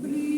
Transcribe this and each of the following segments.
Brilho.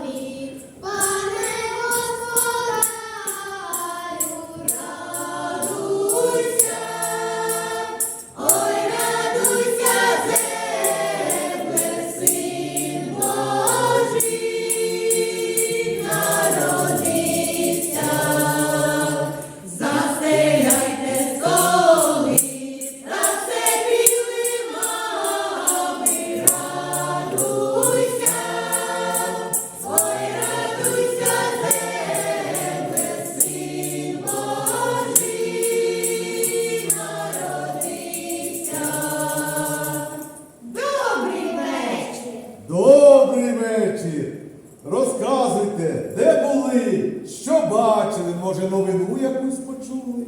Jesus.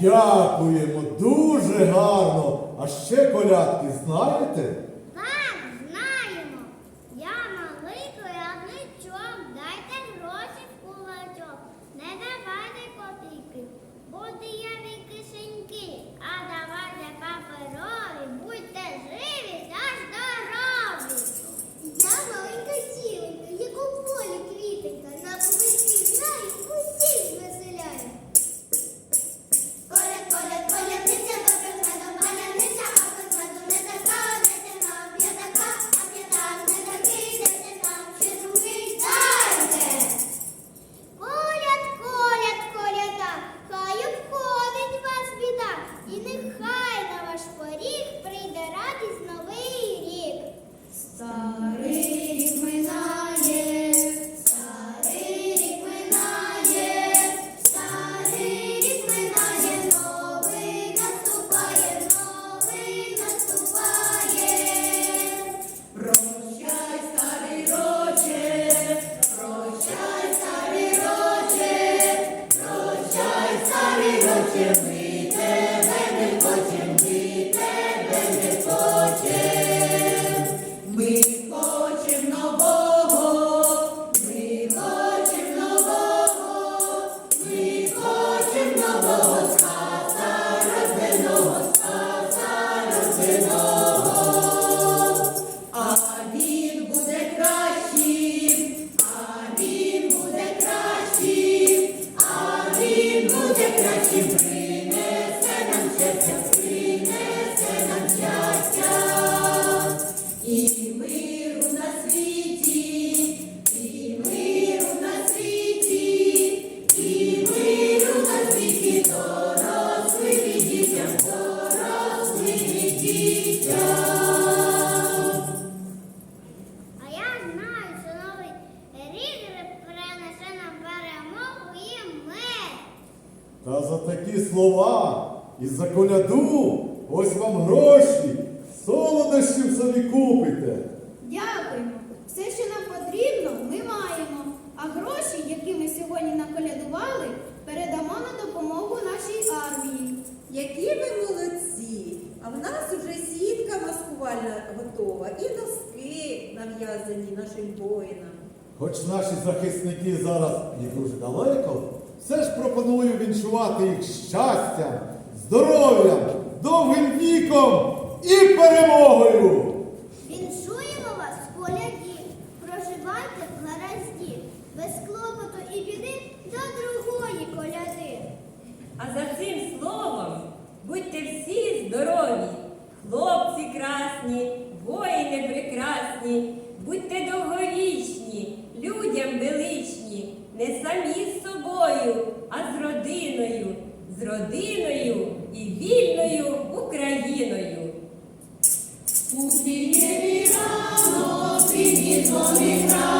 Дякуємо, дуже гарно. А ще колядки знаєте? You. За коляду ось вам гроші, солодощів собі купите. Дякуємо. Все, що нам потрібно, ми маємо. А гроші, які ми сьогодні наколядували, передамо на допомогу нашій армії. Які ви молодці! А в нас уже сітка маскувальна готова і доски нав'язані нашим воїнам. Хоч наші захисники зараз і дуже далеко, все ж пропоную віншувати їх щастям, здоров'ям, довгим віком і перемогою. Віншуємо вас, колядів, проживайте в гаразді, без клопоту і біди до другої коляди. А за цим словом будьте всі здорові, хлопці красні, воїни прекрасні, будьте довговічні, людям величні, не самі родиною і вільною Україною. У дзвони грають.